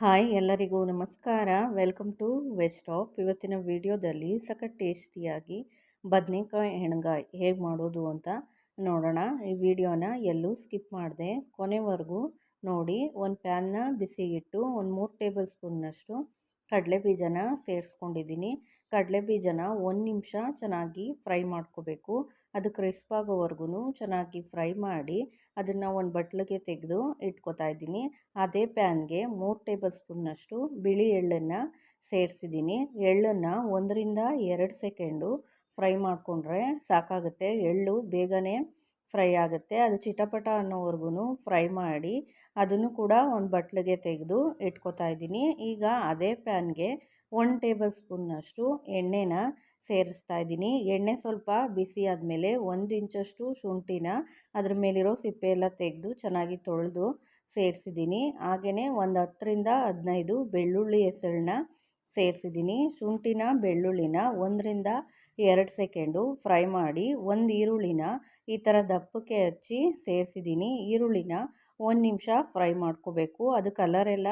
Hi ಎಲ್ಲರಿಗೂ ನಮಸ್ಕಾರ. Welcome to ವೆಸ್ಟಾಪ್ ಇವತ್ತಿನ ವಿಡಿಯೋದಲ್ಲಿ ಸಖತ್ ಟೇಸ್ಟಿಯಾಗಿ ಬದನೆಕಾಯಿ ಹೆಣ್ಗಾಯಿ ಹೇಗೆ ಮಾಡೋದು ಅಂತ ನೋಡೋಣ. ಈ ವಿಡಿಯೋನ ಎಲ್ಲೂ ಸ್ಕಿಪ್ ಮಾಡಿದೆ, ಕೊನೆವರೆಗೂ ನೋಡಿ. ಒಂದು ಪ್ಯಾನ್ನ ಬಿಸಿಗಿಟ್ಟು ಒಂದು ಮೂರು ಟೇಬಲ್ ಸ್ಪೂನ್ನಷ್ಟು ಕಡಲೆ ಬೀಜನ ಸೇರಿಸ್ಕೊಂಡಿದ್ದೀನಿ. ಕಡಲೆ ಬೀಜನ ಒಂದು ನಿಮಿಷ ಚೆನ್ನಾಗಿ ಫ್ರೈ ಮಾಡ್ಕೋಬೇಕು. ಅದು ಕ್ರಿಸ್ಪ್ ಆಗೋವರೆಗೂ ಚೆನ್ನಾಗಿ ಫ್ರೈ ಮಾಡಿ ಅದನ್ನು ಒಂದು ಬಟ್ಲಿಗೆ ತೆಗೆದು ಇಟ್ಕೋತಾ ಇದ್ದೀನಿ. ಅದೇ ಪ್ಯಾನ್ಗೆ ಮೂರು ಟೇಬಲ್ ಸ್ಪೂನ್ನಷ್ಟು ಬಿಳಿ ಎಳ್ಳನ್ನು ಸೇರಿಸಿದ್ದೀನಿ. ಎಳ್ಳನ್ನು ಒಂದರಿಂದ ಎರಡು ಸೆಕೆಂಡು ಫ್ರೈ ಮಾಡಿಕೊಂಡ್ರೆ ಸಾಕಾಗುತ್ತೆ. ಎಳ್ಳು ಬೇಗನೆ ಫ್ರೈ ಆಗುತ್ತೆ. ಅದು ಚಿಟಪಟ ಅನ್ನೋವರೆಗೂ ಫ್ರೈ ಮಾಡಿ ಅದನ್ನು ಕೂಡ ಒಂದು ಬಟ್ಲಿಗೆ ತೆಗೆದು ಇಟ್ಕೋತಾ ಇದ್ದೀನಿ. ಈಗ ಅದೇ ಪ್ಯಾನ್ಗೆ ಒನ್ ಟೇಬಲ್ ಸ್ಪೂನ್ನಷ್ಟು ಎಣ್ಣೆನ ಸೇರಿಸ್ತಾ ಇದ್ದೀನಿ. ಎಣ್ಣೆ ಸ್ವಲ್ಪ ಬಿಸಿ ಆದಮೇಲೆ ಒಂದು ಇಂಚಷ್ಟು ಶುಂಠಿನ ಅದ್ರ ಮೇಲಿರೋ ಸಿಪ್ಪೆ ಎಲ್ಲ ತೆಗೆದು ಚೆನ್ನಾಗಿ ತೊಳೆದು ಸೇರಿಸಿದ್ದೀನಿ. ಹಾಗೆಯೇ ಒಂದು ಹತ್ತರಿಂದ ಹದಿನೈದು ಬೆಳ್ಳುಳ್ಳಿ ಹೆಸರನ್ನ ಸೇರಿಸಿದ್ದೀನಿ. ಶುಂಠಿನ, ಬೆಳ್ಳುಳ್ಳಿನ ಒಂದರಿಂದ ಎರಡು ಸೆಕೆಂಡು ಫ್ರೈ ಮಾಡಿ ಒಂದು ಈರುಳ್ಳಿನ ಈ ಥರ ದಪ್ಪಕ್ಕೆ ಹಚ್ಚಿ ಸೇರಿಸಿದ್ದೀನಿ. ಈರುಳ್ಳಿನ ಒಂದು ನಿಮಿಷ ಫ್ರೈ ಮಾಡ್ಕೋಬೇಕು. ಅದು ಕಲರೆಲ್ಲ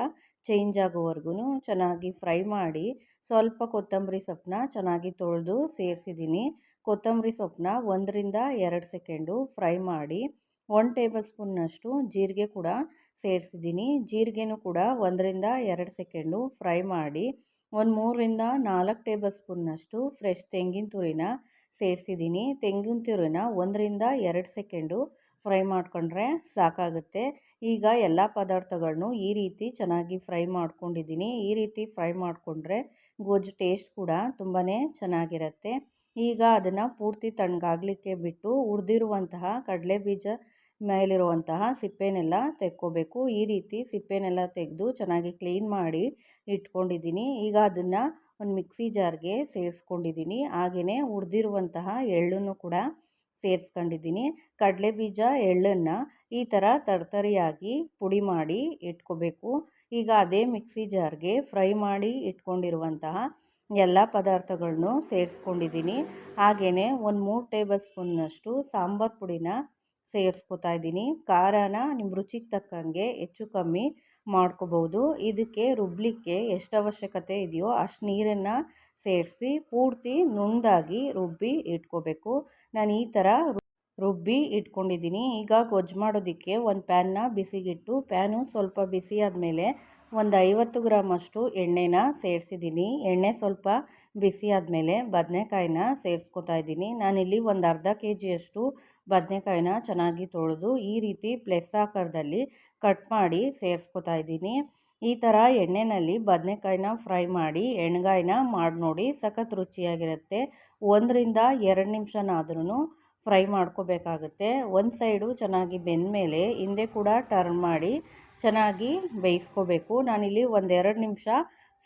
ಚೇಂಜ್ ಆಗೋವರೆಗೂ ಚೆನ್ನಾಗಿ ಫ್ರೈ ಮಾಡಿ ಸ್ವಲ್ಪ ಕೊತ್ತಂಬರಿ ಸೊಪ್ಪನ್ನ ಚೆನ್ನಾಗಿ ತೊಳೆದು ಸೇರಿಸಿದ್ದೀನಿ. ಕೊತ್ತಂಬರಿ ಸೊಪ್ಪನ್ನ ಒಂದರಿಂದ ಎರಡು ಸೆಕೆಂಡು ಫ್ರೈ ಮಾಡಿ ಒನ್ ಟೇಬಲ್ ಸ್ಪೂನ್ನಷ್ಟು ಜೀರಿಗೆ ಕೂಡ ಸೇರಿಸಿದ್ದೀನಿ. ಜೀರಿಗೆನೂ ಕೂಡ ಒಂದರಿಂದ ಎರಡು ಸೆಕೆಂಡು ಫ್ರೈ ಮಾಡಿ ಒಂದು ಮೂರರಿಂದ ನಾಲ್ಕು ಟೇಬಲ್ ಸ್ಪೂನ್ನಷ್ಟು ಫ್ರೆಶ್ ತೆಂಗಿನ ತುರಿನ ಸೇರಿಸಿದ್ದೀನಿ. ತೆಂಗಿನ ತುರಿನ ಒಂದರಿಂದ ಎರಡು ಸೆಕೆಂಡು ಫ್ರೈ ಮಾಡಿಕೊಂಡ್ರೆ ಸಾಕಾಗುತ್ತೆ. ಈಗ ಎಲ್ಲ ಪದಾರ್ಥಗಳನ್ನು ಈ ರೀತಿ ಚೆನ್ನಾಗಿ ಫ್ರೈ ಮಾಡ್ಕೊಂಡಿದ್ದೀನಿ. ಈ ರೀತಿ ಫ್ರೈ ಮಾಡಿಕೊಂಡ್ರೆ ಗೊಜ್ಜು ಟೇಸ್ಟ್ ಕೂಡ ತುಂಬಾ ಚೆನ್ನಾಗಿರುತ್ತೆ. ಈಗ ಅದನ್ನು ಪೂರ್ತಿ ತಣ್ಣಗಾಗಲಿಕ್ಕೆ ಬಿಟ್ಟು ಉರಿದಿರುವಂತಹ ಕಡಲೆ ಬೀಜ ಮೇಲಿರುವಂತಹ ಸಿಪ್ಪೆನೆಲ್ಲ ತೆಕ್ಕೋಬೇಕು. ಈ ರೀತಿ ಸಿಪ್ಪೆನೆಲ್ಲ ತೆಗೆದು ಚೆನ್ನಾಗಿ ಕ್ಲೀನ್ ಮಾಡಿ ಇಟ್ಕೊಂಡಿದ್ದೀನಿ. ಈಗ ಅದನ್ನು ಒಂದು ಮಿಕ್ಸಿ ಜಾರ್ಗೆ ಸೇರಿಸ್ಕೊಂಡಿದ್ದೀನಿ. ಹಾಗೆಯೇ ಉಳಿದಿರುವಂತಹ ಎಳ್ಳನ್ನು ಕೂಡ ಸೇರಿಸ್ಕೊಂಡಿದ್ದೀನಿ. ಕಡಲೆ ಬೀಜ ಎಳ್ಳನ್ನು ಈ ಥರ ತರ್ತರಿಯಾಗಿ ಪುಡಿ ಮಾಡಿ ಇಟ್ಕೋಬೇಕು. ಈಗ ಅದೇ ಮಿಕ್ಸಿ ಜಾರ್ಗೆ ಫ್ರೈ ಮಾಡಿ ಇಟ್ಕೊಂಡಿರುವಂತಹ ಎಲ್ಲ ಪದಾರ್ಥಗಳನ್ನು ಸೇರಿಸ್ಕೊಂಡಿದ್ದೀನಿ. ಹಾಗೆಯೇ ಒಂದು ಮೂರು ಟೇಬಲ್ ಸ್ಪೂನ್ನಷ್ಟು ಸಾಂಬಾರು ಪುಡಿನ ಸೇರಿಸ್ಕೊತಾ ಇದ್ದೀನಿ. ಖಾರನ ನಿಮ್ಮ ರುಚಿಗೆ ತಕ್ಕಂಗೆ ಹೆಚ್ಚು ಕಮ್ಮಿ ಮಾಡ್ಕೋಬೋದು. ಇದಕ್ಕೆ ರುಬ್ಬಲಿಕ್ಕೆ ಎಷ್ಟು ಅವಶ್ಯಕತೆ ಇದೆಯೋ ಅಷ್ಟು ನೀರನ್ನು ಸೇರಿಸಿ ಪೂರ್ತಿ ನುಣ್ಣದಾಗಿ ರುಬ್ಬಿ ಇಟ್ಕೋಬೇಕು. ನಾನು ಈ ಥರ ರುಬ್ಬಿ ಇಟ್ಕೊಂಡಿದ್ದೀನಿ. ಈಗ ಗೊಜ್ಜು ಮಾಡೋದಕ್ಕೆ ಒಂದು ಪ್ಯಾನ್ನ ಬಿಸಿಗಿಟ್ಟು ಪ್ಯಾನು ಸ್ವಲ್ಪ ಬಿಸಿ ಆದಮೇಲೆ ಒಂದು ಐವತ್ತು ಗ್ರಾಮಷ್ಟು ಎಣ್ಣೆನ ಸೇರಿಸಿದ್ದೀನಿ. ಎಣ್ಣೆ ಸ್ವಲ್ಪ ಬಿಸಿ ಆದಮೇಲೆ ಬದನೆಕಾಯಿನ ಸೇರಿಸ್ಕೊತಾ ಇದ್ದೀನಿ. ನಾನಿಲ್ಲಿ ಒಂದು ಅರ್ಧ ಕೆ ಜಿಯಷ್ಟು ಬದನೆಕಾಯಿನ ಚೆನ್ನಾಗಿ ತೊಳೆದು ಈ ರೀತಿ ಪ್ಲೆಸ್ ಆಕಾರದಲ್ಲಿ ಕಟ್ ಮಾಡಿ ಸೇರಿಸ್ಕೊತಾ ಇದ್ದೀನಿ. ಈ ಥರ ಎಣ್ಣೆಯಲ್ಲಿ ಬದನೆಕಾಯಿನ ಫ್ರೈ ಮಾಡಿ ಎಣ್ಗಾಯಿನ ಮಾಡಿ ನೋಡಿ ಸಖತ್ ರುಚಿಯಾಗಿರುತ್ತೆ. ಒಂದರಿಂದ ಎರಡು ನಿಮಿಷನಾದ್ರೂ ಫ್ರೈ ಮಾಡ್ಕೋಬೇಕಾಗುತ್ತೆ. ಒಂದು ಸೈಡು ಚೆನ್ನಾಗಿ ಬೆಂದಮೇಲೆ ಹಿಂದೆ ಕೂಡ ಟರ್ನ್ ಮಾಡಿ ಚೆನ್ನಾಗಿ ಬೇಯಿಸ್ಕೋಬೇಕು. ನಾನಿಲ್ಲಿ ಒಂದೆರಡು ನಿಮಿಷ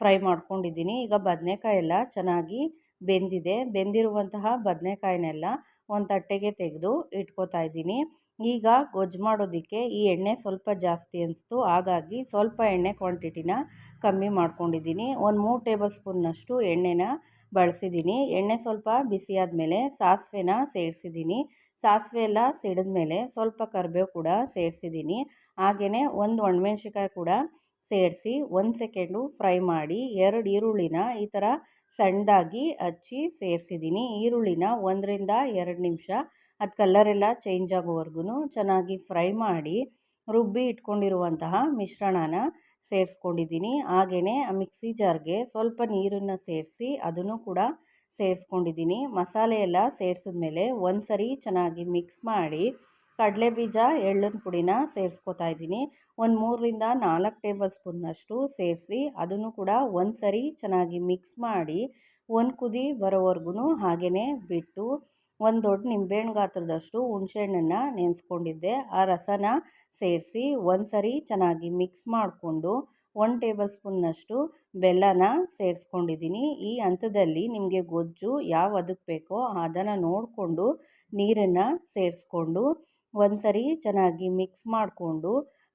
ಫ್ರೈ ಮಾಡ್ಕೊಂಡಿದ್ದೀನಿ. ಈಗ ಬದನೆಕಾಯಿ ಎಲ್ಲ ಚೆನ್ನಾಗಿ ಬೆಂದಿದೆ. ಬೆಂದಿರುವಂತಹ ಬದನೆಕಾಯಿನೆಲ್ಲ ಒಂದು ತಟ್ಟೆಗೆ ತೆಗೆದು ಇಟ್ಕೋತಾ ಇದ್ದೀನಿ. ಈಗ ಗೊಜ್ಜು ಮಾಡೋದಕ್ಕೆ ಈ ಎಣ್ಣೆ ಸ್ವಲ್ಪ ಜಾಸ್ತಿ ಅನಿಸ್ತು. ಹಾಗಾಗಿ ಸ್ವಲ್ಪ ಎಣ್ಣೆ ಕ್ವಾಂಟಿಟಿನ ಕಮ್ಮಿ ಮಾಡ್ಕೊಂಡಿದ್ದೀನಿ. ಒಂದು ಮೂರು ಟೇಬಲ್ ಸ್ಪೂನ್ನಷ್ಟು ಎಣ್ಣೆನ ಬಳಸಿದ್ದೀನಿ. ಎಣ್ಣೆ ಸ್ವಲ್ಪ ಬಿಸಿ ಮೇಲೆ ಸಾಸಿವೆನ ಸೇರಿಸಿದ್ದೀನಿ. ಸಾಸಿವೆ ಎಲ್ಲ ಸಿಡಿದ್ಮೇಲೆ ಸ್ವಲ್ಪ ಕರಿಬೇವು ಕೂಡ ಸೇರಿಸಿದ್ದೀನಿ. ಹಾಗೆಯೇ ಒಂದು ಒಣಮೆಣ್ಸಿಕಾಯಿ ಕೂಡ ಸೇರಿಸಿ ಒಂದು ಸೆಕೆಂಡು ಫ್ರೈ ಮಾಡಿ ಎರಡು ಈರುಳ್ಳಿನ ಈ ಥರ ಸಣ್ಣದಾಗಿ ಹಚ್ಚಿ ಸೇರಿಸಿದ್ದೀನಿ. ಈರುಳ್ಳಿನ ಒಂದರಿಂದ ಎರಡು ನಿಮಿಷ, ಅದು ಕಲ್ಲರೆಲ್ಲ ಚೇಂಜ್ ಆಗೋವರೆಗೂ ಚೆನ್ನಾಗಿ ಫ್ರೈ ಮಾಡಿ ರುಬ್ಬಿ ಇಟ್ಕೊಂಡಿರುವಂತಹ ಮಿಶ್ರಣನ ಸೇರಿಸ್ಕೊಂಡಿದ್ದೀನಿ. ಹಾಗೆಯೇ ಆ ಮಿಕ್ಸಿ ಜಾರ್ಗೆ ಸ್ವಲ್ಪ ನೀರನ್ನು ಸೇರಿಸಿ ಅದನ್ನು ಕೂಡ ಸೇರಿಸ್ಕೊಂಡಿದ್ದೀನಿ. ಮಸಾಲೆ ಎಲ್ಲ ಸೇರಿಸಿದ್ಮೇಲೆ ಒಂದು ಸರಿ ಚೆನ್ನಾಗಿ ಮಿಕ್ಸ್ ಮಾಡಿ ಕಡಲೆ ಬೀಜ ಎಳ್ಳಿನ ಪುಡಿನ ಸೇರಿಸ್ಕೊತಾ ಇದ್ದೀನಿ. ಒಂದು ಮೂರರಿಂದ ನಾಲ್ಕು ಟೇಬಲ್ ಸ್ಪೂನ್ನಷ್ಟು ಸೇರಿಸಿ ಅದನ್ನು ಕೂಡ ಒಂದು ಸರಿ ಚೆನ್ನಾಗಿ ಮಿಕ್ಸ್ ಮಾಡಿ ಒಂದು ಕುದಿ ಬರೋವರೆಗೂ ಹಾಗೆಯೇ ಬಿಟ್ಟು ಒಂದು ದೊಡ್ಡ ನಿಂಬೆಹಣ್ಣು ಗಾತ್ರದಷ್ಟು ಹುಣಸೆಹಣ್ಣನ್ನು ನೆನೆಸ್ಕೊಂಡಿದ್ದೆ. ಆ ರಸನ ಸೇರಿಸಿ ಒಂದು ಸರಿ ಚೆನ್ನಾಗಿ ಮಿಕ್ಸ್ ಮಾಡಿಕೊಂಡು ಒಂದು ಟೇಬಲ್ ಸ್ಪೂನ್ನಷ್ಟು ಬೆಲ್ಲನ ಸೇರಿಸ್ಕೊಂಡಿದ್ದೀನಿ. ಈ ಹಂತದಲ್ಲಿ ನಿಮಗೆ ಗೊಜ್ಜು ಯಾವ ಅದಕ್ಕೆ ಬೇಕೋ ಅದನ್ನು ನೋಡಿಕೊಂಡು ನೀರನ್ನು ಸೇರಿಸ್ಕೊಂಡು ಒಂದು ಸರಿ ಚೆನ್ನಾಗಿ ಮಿಕ್ಸ್ ಮಾಡಿಕೊಂಡು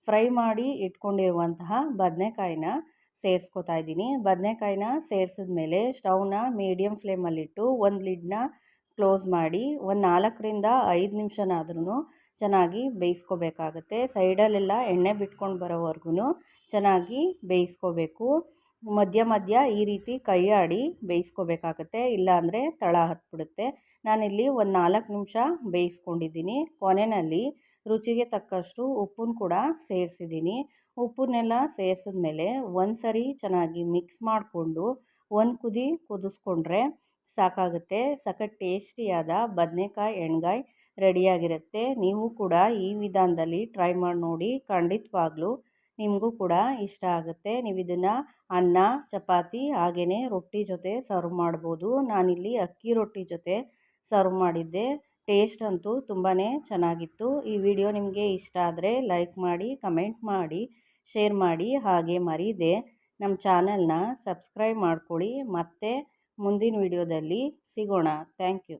ಫ್ರೈ ಮಾಡಿ ಇಟ್ಕೊಂಡಿರುವಂತಹ ಬದನೆಕಾಯಿನ ಸೇರಿಸ್ಕೊತಾ ಇದ್ದೀನಿ. ಬದನೆಕಾಯಿನ ಸೇರಿಸಿದ ಮೇಲೆ ಸ್ಟೌವ್ನ ಮೀಡಿಯಮ್ ಫ್ಲೇಮಲ್ಲಿಟ್ಟು ಒಂದು ಲಿಡ್ನ ಕ್ಲೋಸ್ ಮಾಡಿ ಒಂದು ನಾಲ್ಕರಿಂದ ಐದು ನಿಮಿಷನಾದ್ರೂ ಚೆನ್ನಾಗಿ ಬೇಯಿಸ್ಕೋಬೇಕಾಗತ್ತೆ. ಸೈಡಲ್ಲೆಲ್ಲ ಎಣ್ಣೆ ಬಿಟ್ಕೊಂಡು ಬರೋವರೆಗೂ ಚೆನ್ನಾಗಿ ಬೇಯಿಸ್ಕೋಬೇಕು. ಮಧ್ಯ ಮಧ್ಯ ಈ ರೀತಿ ಕೈ ಆಡಿ ಬೇಯಿಸ್ಕೋಬೇಕಾಗತ್ತೆ. ಇಲ್ಲಾಂದರೆ ತಳ ಹತ್ಬಿಡುತ್ತೆ. ನಾನಿಲ್ಲಿ ಒಂದು ನಾಲ್ಕು ನಿಮಿಷ ಬೇಯಿಸ್ಕೊಂಡಿದ್ದೀನಿ. ಕೊನೆಯಲ್ಲಿ ರುಚಿಗೆ ತಕ್ಕಷ್ಟು ಉಪ್ಪನ್ನು ಕೂಡ ಸೇರಿಸಿದ್ದೀನಿ. ಉಪ್ಪನ್ನೆಲ್ಲ ಸೇರಿಸಿದ್ಮೇಲೆ ಒಂದು ಸರಿ ಚೆನ್ನಾಗಿ ಮಿಕ್ಸ್ ಮಾಡಿಕೊಂಡು ಒಂದು ಕುದಿ ಕುದಿಸ್ಕೊಂಡ್ರೆ ಸಾಕಾಗುತ್ತೆ. ಸಖತ್ ಟೇಸ್ಟಿಯಾದ ಬದನೆಕಾಯಿ ಎಣ್ಗಾಯಿ ರೆಡಿಯಾಗಿರುತ್ತೆ. ನೀವು ಕೂಡ ಈ ವಿಧಾನದಲ್ಲಿ ಟ್ರೈ ಮಾಡಿ ನೋಡಿ, ಖಂಡಿತವಾಗ್ಲೂ ನಿಮಗೂ ಕೂಡ ಇಷ್ಟ ಆಗುತ್ತೆ. ನೀವು ಇದನ್ನು ಅನ್ನ, ಚಪಾತಿ ಹಾಗೆಯೇ ರೊಟ್ಟಿ ಜೊತೆ ಸರ್ವ್ ಮಾಡ್ಬೋದು. ನಾನಿಲ್ಲಿ ಅಕ್ಕಿ ರೊಟ್ಟಿ ಜೊತೆ ಸರ್ವ್ ಮಾಡಿದ್ದೆ. ಟೇಸ್ಟ್ ಅಂತೂ ತುಂಬಾ ಚೆನ್ನಾಗಿತ್ತು. ಈ ವಿಡಿಯೋ ನಿಮಗೆ ಇಷ್ಟ ಆದರೆ ಲೈಕ್ ಮಾಡಿ ಕಮೆಂಟ್ ಮಾಡಿ ಶೇರ್ ಮಾಡಿ, ಹಾಗೆ ಮರೀದೆ. ನಮ್ಮ ಚಾನಲ್ನ ಸಬ್ಸ್ಕ್ರೈಬ್ ಮಾಡ್ಕೊಳ್ಳಿ. ಮತ್ತೆ ಮುಂದಿನ ವಿಡಿಯೋದಲ್ಲಿ ಸಿಗೋಣ. Thank you